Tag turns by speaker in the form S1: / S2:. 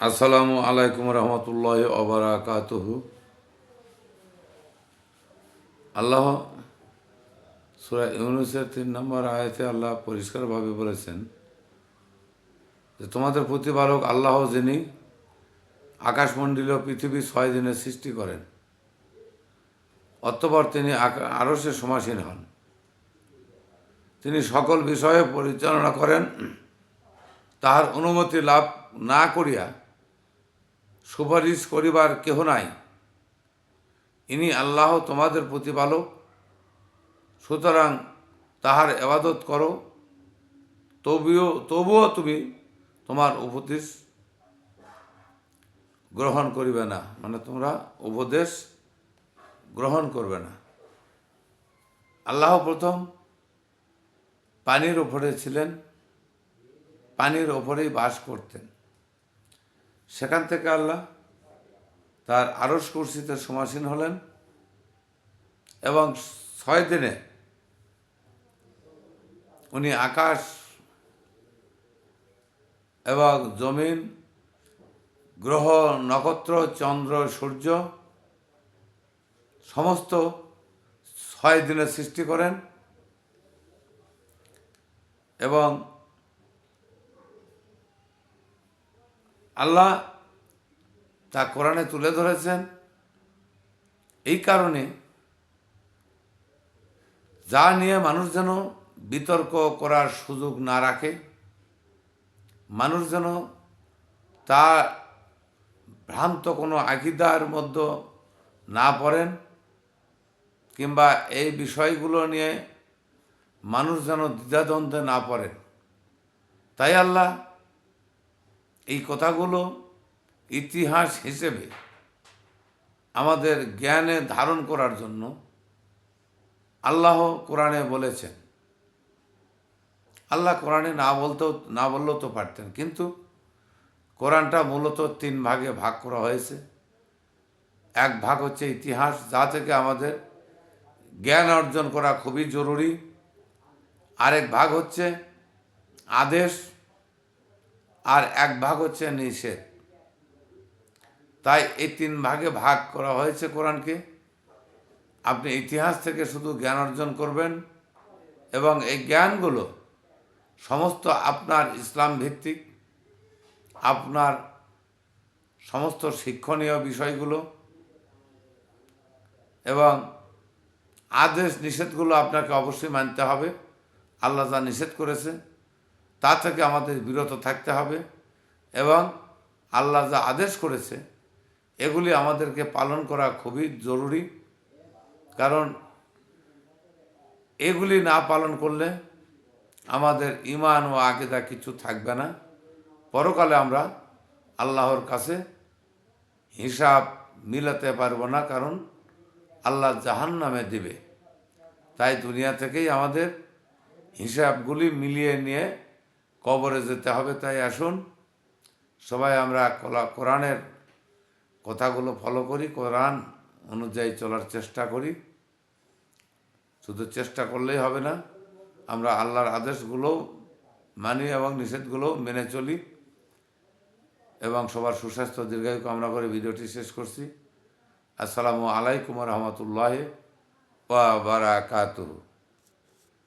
S1: আসসালামু আলাইকুম রহমতুল্লাহ অবরাকাতহ আল্লাহ সুরা ইউনুসের তিন নম্বর আয়াতে আল্লাহ পরিষ্কারভাবে বলেছেন যে, তোমাদের প্রতিপালক আল্লাহ যিনি আকাশমণ্ডলীয় পৃথিবী ছয় দিনে সৃষ্টি করেন, অতঃপর তিনি আকা- আরশে সমাসীন হন। তিনি সকল বিষয়ে পরিচালনা করেন, তাহার অনুমতি লাভ না করিয়া সুপারিশ করিবার কেহ নাই। ইনি আল্লাহ তোমাদের প্রতিপালক সুতরাং তাহার এবাদত করো। তবুও তবুও তুমি তোমার উপদেশ গ্রহণ করিবে না। মানে তোমরা উপদেশ গ্রহণ করবে না। আল্লাহ প্রথম পানির ওপরে ছিলেন। পানির ওপরেই বাস করতেন। সেখান থেকে আল্লাহ তার আরস কুর্সিতে সমাসীন হলেন এবং ছয় দিনে উনি আকাশ এবং জমিন, গ্রহ, নক্ষত্র, চন্দ্র, সূর্য সমস্ত ছয় দিনে সৃষ্টি করেন এবং আল্লাহ তা কোরআনে তুলে ধরেছেন। এই কারণে যা নিয়ে মানুষ যেন বিতর্ক করার সুযোগ না রাখে, মানুষ যেন তা ভ্রান্ত কোনো আকিদার মধ্যে না পড়েন কিংবা এই বিষয়গুলো নিয়ে মানুষ যেন দ্বিধাদ্বন্দ্বে না পড়েন। তাই আল্লাহ এই কথাগুলো ইতিহাস হিসেবে আমাদের জ্ঞানে ধারণ করার জন্য আল্লাহ কোরআনে বলেছেন। আল্লাহ কোরআনে না বলতেও, না বললেও তো পারতেন। কিন্তু কোরআনটা মূলত তিন ভাগে ভাগ করা হয়েছে। এক ভাগ হচ্ছে ইতিহাস, যা থেকে আমাদের জ্ঞান অর্জন করা খুবই জরুরি। আরেক ভাগ হচ্ছে আদেশ আর এক ভাগ হচ্ছে নিষেধ। তাই এই তিন ভাগে ভাগ করা হয়েছে কোরআনকে। আপনি ইতিহাস থেকে শুধু জ্ঞান অর্জন করবেন এবং এই জ্ঞানগুলো সমস্ত আপনার ইসলাম ভিত্তিক আপনার সমস্ত শিক্ষণীয় বিষয়গুলো এবং আদেশ নিষেধগুলো আপনাকে অবশ্যই মানতে হবে। আল্লাহ যা নিষেধ করেছে তা থেকে আমাদের বিরত থাকতে হবে এবং আল্লাহ যা আদেশ করেছে, এগুলি আমাদেরকে পালন করা খুবই জরুরি। কারণ এগুলি না পালন করলে আমাদের ইমান ও আকিদা কিছু থাকবে না। পরকালে আমরা আল্লাহর কাছে হিসাব মিলাতে পারব না, কারণ আল্লাহ জাহান নামে দিবে। তাই দুনিয়া থেকেই আমাদের হিসাবগুলি মিলিয়ে নিয়ে কবরে যেতে হবে, তাই আসুন। সবাই আমরা কলা- কোরআনের কথাগুলো ফলো করি, কোরআন অনুযায়ী চলার চেষ্টা করি। শুধু চেষ্টা করলেই হবে না, আমরা আল্লাহর আদেশগুলো মানি এবং নিষেধগুলো মেনে চলি এবং সবার সুস্বাস্থ্য দীর্ঘায়ু কামনা করে ভিডিওটি শেষ করছি। আসসালামু আলাইকুম রহমতুল্লাহ ওয়া বারাকাতুহু।